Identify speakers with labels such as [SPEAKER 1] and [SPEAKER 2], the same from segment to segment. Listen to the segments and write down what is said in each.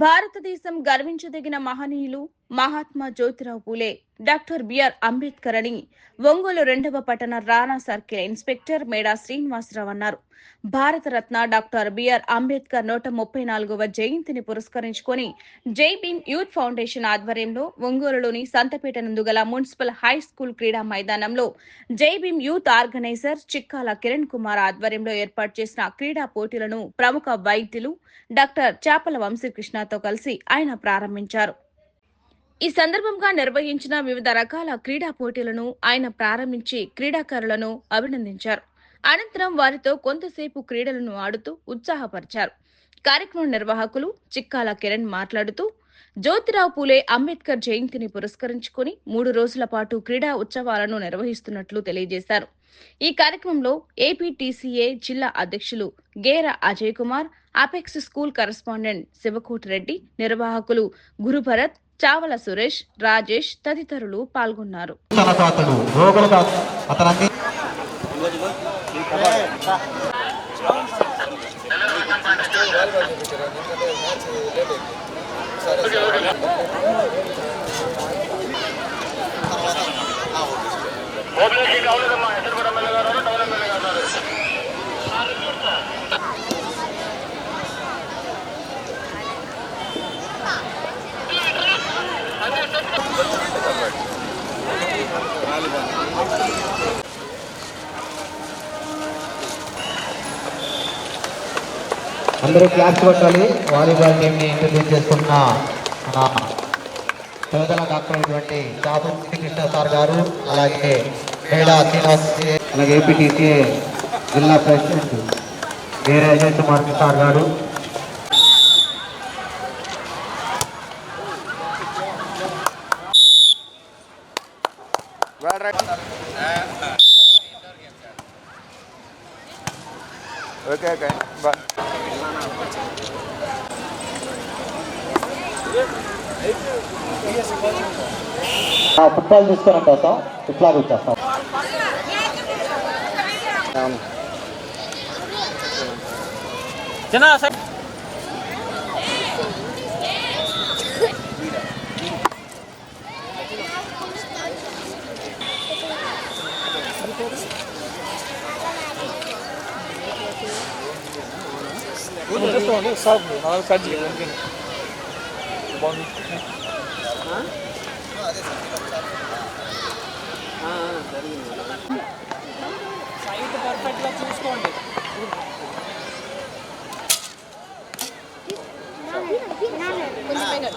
[SPEAKER 1] భారతదేశం గర్వించదగిన మహనీయులు మహాత్మా జ్యోతిరావు పూలే డాక్టర్ బిఆర్ అంబేద్కర్ అని ఒంగోలు రెండవ పట్టణ రాణా సర్కిల్ ఇన్స్పెక్టర్ మేడా శ్రీనివాసరావు అన్నారు. భారతరత్న డాక్టర్ బిఆర్ అంబేద్కర్ నూట ముప్పై నాలుగవ జయంతిని పురస్కరించుకొని జై భీమ్ యూత్ ఫౌండేషన్ ఆధ్వర్యంలో ఒంగోలులోని సంతపేట నందు గల మున్సిపల్ హై స్కూల్ క్రీడా మైదానంలో జై భీమ్ యూత్ ఆర్గనైజర్ చిక్కాల కిరణ్ కుమార్ ఆధ్వర్యంలో ఏర్పాటు చేసిన క్రీడా పోటీలను ప్రముఖ వైద్యులు డాక్టర్ చాపల వంశీకృష్ణతో కలిసి ఆయన ప్రారంభించారు. ఈ సందర్భంగా నిర్వహించిన వివిధ రకాల క్రీడా పోటీలను ఆయన ప్రారంభించి క్రీడాకారులను అభినందించారు. అనంతరం వారితో కొంతసేపు క్రీడలను ఆడుతూ ఉత్సాహపరిచారు. కార్యక్రమం నిర్వాహకులు చిక్కాల కిరణ్ మాట్లాడుతూ జ్యోతిరావు పూలే అంబేద్కర్ జయంతిని పురస్కరించుకుని మూడు రోజుల పాటు క్రీడా ఉత్సవాలను నిర్వహిస్తున్నట్లు తెలియజేశారు. ఈ కార్యక్రమంలో ఏపీటీసీఏ జిల్లా అధ్యక్షులు Gera Ajay Kumar apex school correspondent Sivakoti Reddy నిర్వాహకులు గురుభరత్ చావల సురేష్ రాజేష్ తదితరులు పాల్గొన్నారు.
[SPEAKER 2] తనకు అతడు రోగులకు అతను
[SPEAKER 3] ఓపెనింగ్ కావలేదమ్మా ఎక్కడ కూడా ఎమ్మెల్యే గారు టౌన్ ఎమ్మెల్యే గారు ఉన్నారు.
[SPEAKER 2] అందరూ క్లాస్ కొట్టాలి. వాలీబాల్ టీంని ఇంట్రడ్యూస్ చేసుకున్న మన పేదల డాక్టర్ అయినటువంటి చాపం కృష్ణ సార్ గారు అలాగే మేడా శ్రీనివాస్ అలాగే ఏపీటీసీ జిల్లా ప్రెసిడెంట్ వేరే అజయ్ కుమార్ సార్ గారు.
[SPEAKER 4] ఓకే ఓకే బాయ్
[SPEAKER 2] ఫుట్బాల్ తీసుకొని వచ్చేస్తాం. ఇట్లా వచ్చేస్తాం
[SPEAKER 4] సార్ నాలుగు కట్ చేయండి బాగుంది సైట్ పర్ఫెక్ట్గా చూసుకోండి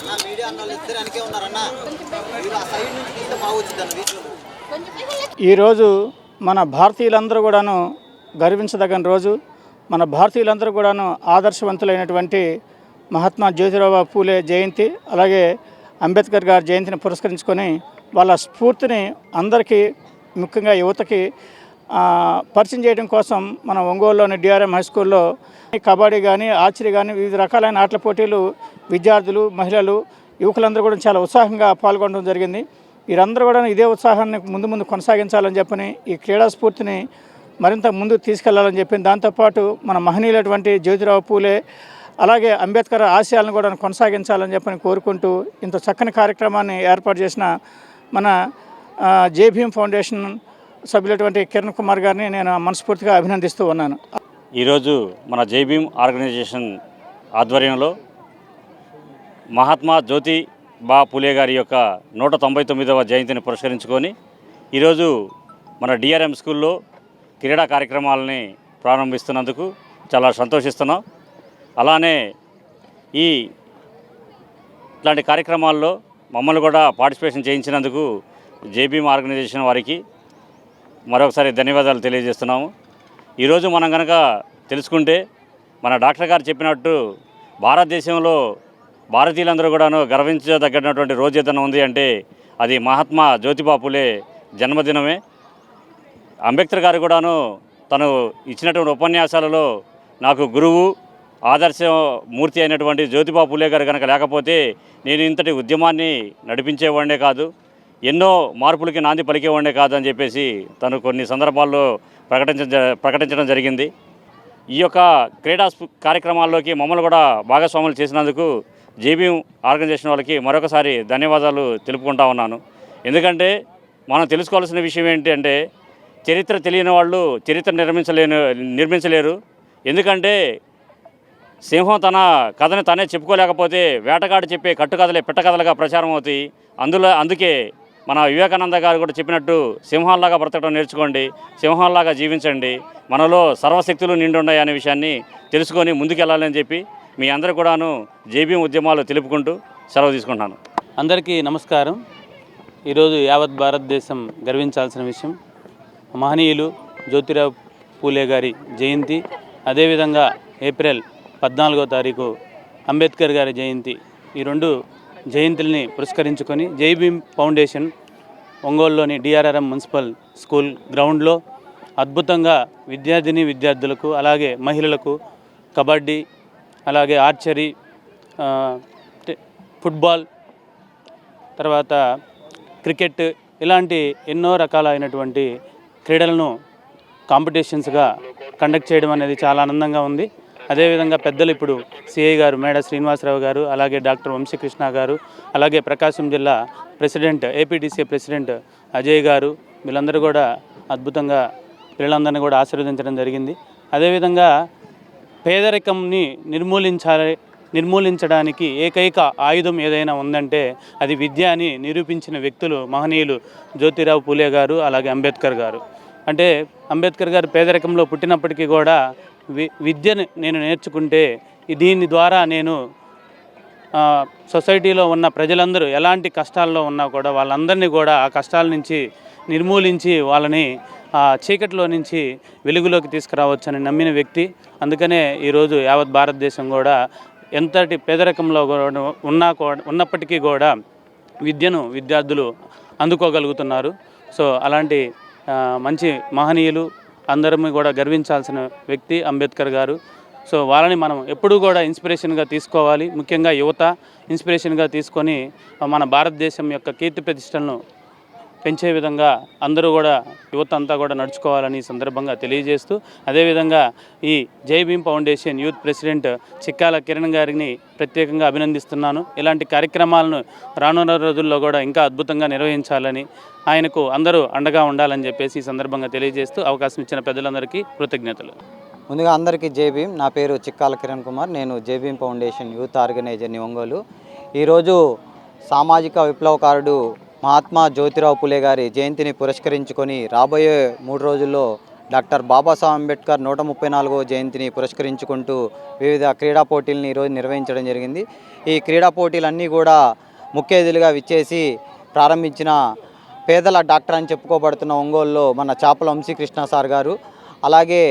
[SPEAKER 5] నా మీడియా అన్న ఉన్నారన్న మీరు ఆ సైడ్ నుంచి తీస్తే వీటిలో
[SPEAKER 6] ఈరోజు మన భారతీయులందరూ కూడాను గర్వించదగిన రోజు. మన భారతీయులందరూ కూడాను ఆదర్శవంతులైనటువంటి మహాత్మా జ్యోతిరావు పూలే జయంతి అలాగే అంబేద్కర్ గారి జయంతిని పురస్కరించుకొని వాళ్ళ స్ఫూర్తిని అందరికీ ముఖ్యంగా యువతకి పరిచయం చేయడం కోసం మన ఒంగోలులోని డిఆర్ఎం హై స్కూల్లో కబడ్డీ కానీ ఆర్చరీ కానీ వివిధ రకాలైన ఆటల పోటీలు విద్యార్థులు మహిళలు యువకులందరూ కూడా చాలా ఉత్సాహంగా పాల్గొనడం జరిగింది. వీరందరూ కూడా ఇదే ఉత్సాహాన్ని ముందు ముందు కొనసాగించాలని చెప్పని ఈ క్రీడా స్ఫూర్తిని మరింత ముందుకు తీసుకెళ్ళాలని చెప్పింది దాంతోపాటు మన మహనీయులటువంటి జ్యోతిరావు పూలే అలాగే అంబేద్కర్ ఆశయాలను కూడా కొనసాగించాలని చెప్పని కోరుకుంటూ ఇంత చక్కని కార్యక్రమాన్ని ఏర్పాటు చేసిన మన ఆ, భీమ్ ఫౌండేషన్ సభ్యులటువంటి కిరణ్ కుమార్ గారిని నేను మనస్ఫూర్తిగా అభినందిస్తూ ఉన్నాను.
[SPEAKER 7] ఈరోజు మన జై భీమ్ ఆర్గనైజేషన్ ఆధ్వర్యంలో మహాత్మా జ్యోతి బా పులే గారి యొక్క నూట తొంభై తొమ్మిదవ జయంతిని పురస్కరించుకొని ఈరోజు మన డిఆర్ఎం స్కూల్లో క్రీడా కార్యక్రమాలని ప్రారంభిస్తున్నందుకు చాలా సంతోషిస్తున్నాం. అలానే ఈ ఇట్లాంటి కార్యక్రమాల్లో మమ్మల్ని కూడా పార్టిసిపేషన్ చేయించినందుకు జేబీఎం ఆర్గనైజేషన్ వారికి మరొకసారి ధన్యవాదాలు తెలియజేస్తున్నాము. ఈరోజు మనం కనుక తెలుసుకుంటే మన డాక్టర్ గారు చెప్పినట్టు భారతదేశంలో భారతీయులందరూ కూడాను గర్వించదగినటువంటి రోజు ఏదైనా ఉంది అంటే అది మహాత్మా జ్యోతిబాపులే జన్మదినమే. అంబేద్కర్ గారు కూడాను తను ఇచ్చినటువంటి ఉపన్యాసాలలో నాకు గురువు ఆదర్శ మూర్తి అయినటువంటి జ్యోతిబా పులే గారు కనుక లేకపోతే నేను ఇంతటి ఉద్యమాన్ని నడిపించేవాడే కాదు ఎన్నో మార్పులకి నాంది పలికేవాడే కాదు అని చెప్పేసి తను కొన్ని సందర్భాల్లో ప్రకటించ ప్రకటించడం జరిగింది. ఈ యొక్క క్రీడా కార్యక్రమాల్లోకి మమ్మల్ని కూడా భాగస్వాములు చేసినందుకు జేబీఎం ఆర్గనైజేషన్ వాళ్ళకి మరొకసారి ధన్యవాదాలు తెలుపుకుంటా ఉన్నాను. ఎందుకంటే మనం తెలుసుకోవాల్సిన విషయం ఏంటి అంటే చరిత్ర తెలియని వాళ్ళు చరిత్ర నిర్మించలేను నిర్మించలేరు. ఎందుకంటే సింహం తన కథని తనే చెప్పుకోలేకపోతే వేటగాడు చెప్పే కట్టుకథలే పిట్టకథలుగా ప్రచారం అవుతాయి. అందులో అందుకే మన వివేకానంద గారు కూడా చెప్పినట్టు సింహాల్లాగా బ్రతకడం నేర్చుకోండి సింహాల్లాగా జీవించండి. మనలో సర్వశక్తులు నిండి అనే విషయాన్ని తెలుసుకొని ముందుకెళ్ళాలని చెప్పి మీ అందరూ కూడాను జేబీఎం ఉద్యమాలు తెలుపుకుంటూ సెలవు తీసుకుంటాను
[SPEAKER 8] అందరికీ నమస్కారం. ఈరోజు యావత్ భారతదేశం గర్వించాల్సిన విషయం మహనీయులు జ్యోతిరావు పూలే గారి జయంతి అదేవిధంగా ఏప్రిల్ పద్నాలుగో తారీఖు అంబేద్కర్ గారి జయంతి. ఈ రెండు జయంతుల్ని పురస్కరించుకొని జైబీమ్ ఫౌండేషన్ ఒంగోలులోని డిఆర్ఆర్ఎం మున్సిపల్ స్కూల్ గ్రౌండ్లో అద్భుతంగా విద్యార్థిని విద్యార్థులకు అలాగే మహిళలకు కబడ్డీ అలాగే ఆర్చరీ ఫుట్బాల్ తర్వాత క్రికెట్ ఇలాంటి ఎన్నో రకాలైనటువంటి క్రీడలను కాంపిటీషన్స్గా కండక్ట్ చేయడం అనేది చాలా ఆనందంగా ఉంది. అదేవిధంగా పెద్దలు ఇప్పుడు సిఐ గారు మేడ శ్రీనివాసరావు గారు అలాగే డాక్టర్ వంశీకృష్ణ గారు అలాగే ప్రకాశం జిల్లా ప్రెసిడెంట్ ఏపీటీసీ ప్రెసిడెంట్ అజయ్ గారు వీళ్ళందరూ కూడా అద్భుతంగా పిల్లలందరినీ కూడా ఆశీర్వదించడం జరిగింది. అదేవిధంగా పేదరికంని నిర్మూలించాలి నిర్మూలించడానికి ఏకైక ఆయుధం ఏదైనా ఉందంటే అది విద్య అని నిరూపించిన వ్యక్తులు మహనీయులు జ్యోతిరావు పూలే గారు అలాగే అంబేద్కర్ గారు. అంటే అంబేద్కర్ గారు పేదరికంలో పుట్టినప్పటికీ కూడా వి విద్యను నేను నేర్చుకుంటే దీని ద్వారా నేను సొసైటీలో ఉన్న ప్రజలందరూ ఎలాంటి కష్టాల్లో ఉన్నా కూడా వాళ్ళందరినీ కూడా ఆ కష్టాల నుంచి నిర్మూలించి వాళ్ళని ఆ చీకటిలో నుంచి వెలుగులోకి తీసుకురావచ్చని నమ్మిన వ్యక్తి. అందుకనే ఈరోజు యావత్ భారతదేశం కూడా ఎంతటి పేదరికంలో కూడా ఉన్నా కూడా ఉన్నప్పటికీ కూడా విద్యను విద్యార్థులు అందుకోగలుగుతున్నారు. సో అలాంటి మంచి మహనీయులు అందరం కూడా గర్వించాల్సిన వ్యక్తి అంబేద్కర్ గారు. సో వాళ్ళని మనం ఎప్పుడూ కూడా ఇన్స్పిరేషన్గా తీసుకోవాలి. ముఖ్యంగా యువత ఇన్స్పిరేషన్గా తీసుకొని మన భారతదేశం యొక్క కీర్తి ప్రతిష్టలను పెంచే విధంగా అందరూ కూడా యువత అంతా కూడా నడుచుకోవాలని సందర్భంగా తెలియజేస్తూ అదేవిధంగా ఈ Jai Bhim foundation youth president Chikkala Kiran గారిని ప్రత్యేకంగా అభినందిస్తున్నాను. ఇలాంటి కార్యక్రమాలను రానున్న రోజుల్లో కూడా ఇంకా అద్భుతంగా నిర్వహించాలని ఆయనకు అందరూ అండగా ఉండాలని చెప్పేసి ఈ సందర్భంగా తెలియజేస్తూ అవకాశం ఇచ్చిన పెద్దలందరికీ కృతజ్ఞతలు.
[SPEAKER 5] ముందుగా అందరికీ జై భీమ్. నా పేరు చిక్కాల కిరణ్ కుమార్. నేను జై ఫౌండేషన్ యూత్ ఆర్గనైజర్ని ఒంగోలు ఈరోజు సామాజిక విప్లవకారుడు మహాత్మా జ్యోతిరావు పులే గారి జయంతిని పురస్కరించుకొని రాబోయే మూడు రోజుల్లో డాక్టర్ బాబాసాహెబ్ అంబేద్కర్ నూట ముప్పై నాలుగవ జయంతిని పురస్కరించుకుంటూ వివిధ క్రీడా పోటీలను ఈరోజు నిర్వహించడం జరిగింది. ఈ క్రీడా పోటీలన్నీ కూడా ముఖ్య అతిథులుగా విచ్చేసి ప్రారంభించిన పేదల డాక్టర్ అని చెప్పుకోబడుతున్న ఒంగోలులో మన చాపల వంశీకృష్ణ సార్ గారు అలాగే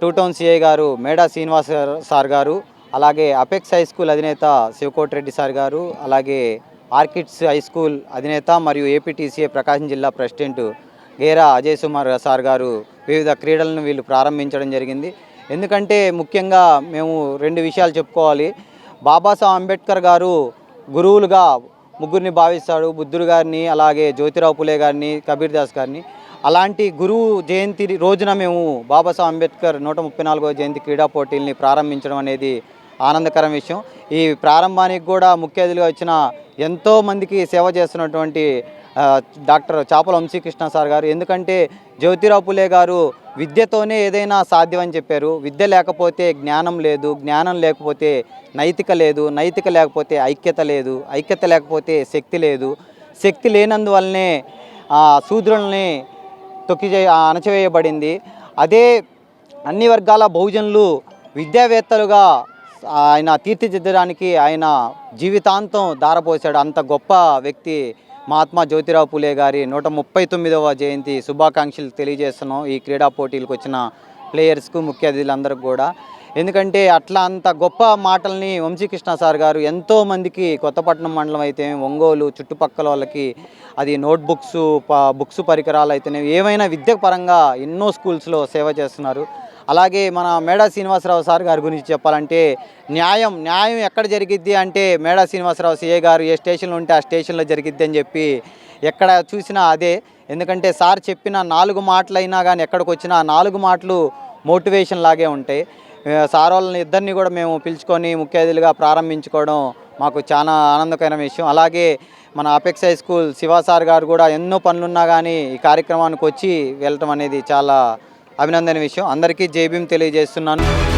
[SPEAKER 5] టూ టౌన్ సిఐ గారు మేడా శ్రీనివాస్ సార్ గారు అలాగే అపెక్స్ హై స్కూల్ అధినేత శివకోటిరెడ్డి సార్ గారు అలాగే ఆర్కిడ్స్ హై స్కూల్ అధినేత మరియు ఏపీటీసీఏ ప్రకాశం జిల్లా ప్రెసిడెంట్ గేరా అజయ్ సుమార్ సార్ గారు వివిధ క్రీడలను వీళ్ళు ప్రారంభించడం జరిగింది. ఎందుకంటే ముఖ్యంగా మేము రెండు విషయాలు చెప్పుకోవాలి. బాబాసాహెబ్ అంబేద్కర్ గారు గురువులుగా ముగ్గురిని భావిస్తాడు. బుద్ధుడు గారిని అలాగే జ్యోతిరావు పులే గారిని కబీర్ దాస్ గారిని. అలాంటి గురువు జయంతి రోజున మేము బాబాసాహెబ్ అంబేద్కర్ నూట ముప్పై నాలుగవ జయంతి క్రీడా పోటీల్ని ప్రారంభించడం అనేది ఆనందకరం విషయం. ఈ ప్రారంభానికి కూడా ముఖ్య అతిథిగా వచ్చిన ఎంతో మందికి సేవ చేస్తున్నటువంటి డాక్టర్ చాపల వంశీకృష్ణ సార్ గారు. ఎందుకంటే జ్యోతిరావు పులే గారు విద్యతోనే ఏదైనా సాధ్యం అని చెప్పారు. విద్య లేకపోతే జ్ఞానం లేదు జ్ఞానం లేకపోతే నైతిక లేదు నైతిక లేకపోతే ఐక్యత లేదు ఐక్యత లేకపోతే శక్తి లేదు. శక్తి లేనందువల్లనే శూద్రుల్ని తొక్కి అణచివేయబడింది. అదే అన్ని వర్గాల బహుజనులు విద్యావేత్తలుగా ఆయన తీర్చిదిద్దడానికి ఆయన జీవితాంతం దారపోశాడు అంత గొప్ప వ్యక్తి మహాత్మా జ్యోతిరావు పులే గారి నూట ముప్పై తొమ్మిదవ జయంతి శుభాకాంక్షలు తెలియజేస్తున్నాం ఈ క్రీడా పోటీలకు వచ్చిన ప్లేయర్స్కు ముఖ్య అతిథులందరికీ కూడా. ఎందుకంటే అట్లా అంత గొప్ప మాటల్ని వంశీకృష్ణ సార్ గారు ఎంతోమందికి కొత్తపట్నం మండలం అయితే ఒంగోలు చుట్టుపక్కల వాళ్ళకి అది నోట్బుక్స్ బుక్స్ పరికరాలు అయితేనే ఏమైనా విద్య పరంగా ఎన్నో స్కూల్స్లో సేవ చేస్తున్నారు. అలాగే మన మేడా శ్రీనివాసరావు సార్ గారి గురించి చెప్పాలంటే న్యాయం న్యాయం ఎక్కడ జరిగిద్ది అంటే మేడా శ్రీనివాసరావు సిఏ గారు ఏ స్టేషన్లో ఉంటే ఆ స్టేషన్లో జరిగిద్ది అని చెప్పి ఎక్కడ చూసినా అదే. ఎందుకంటే సార్ చెప్పిన నాలుగు మాటలైనా కానీ ఎక్కడికి వచ్చినా నాలుగు మాటలు మోటివేషన్ లాగే ఉంటాయి. సార్ వాళ్ళని ఇద్దరిని కూడా మేము పిలుచుకొని ముఖ్య అతిథులుగా ప్రారంభించుకోవడం మాకు చాలా ఆనందకరమైన విషయం. అలాగే మన apex high school Siva sir గారు కూడా ఎన్నో పనులున్నా కానీ ఈ కార్యక్రమానికి వచ్చి వెళ్ళటం అనేది చాలా అభినందన విషయం. అందరికీ జై తెలియజేస్తున్నాను.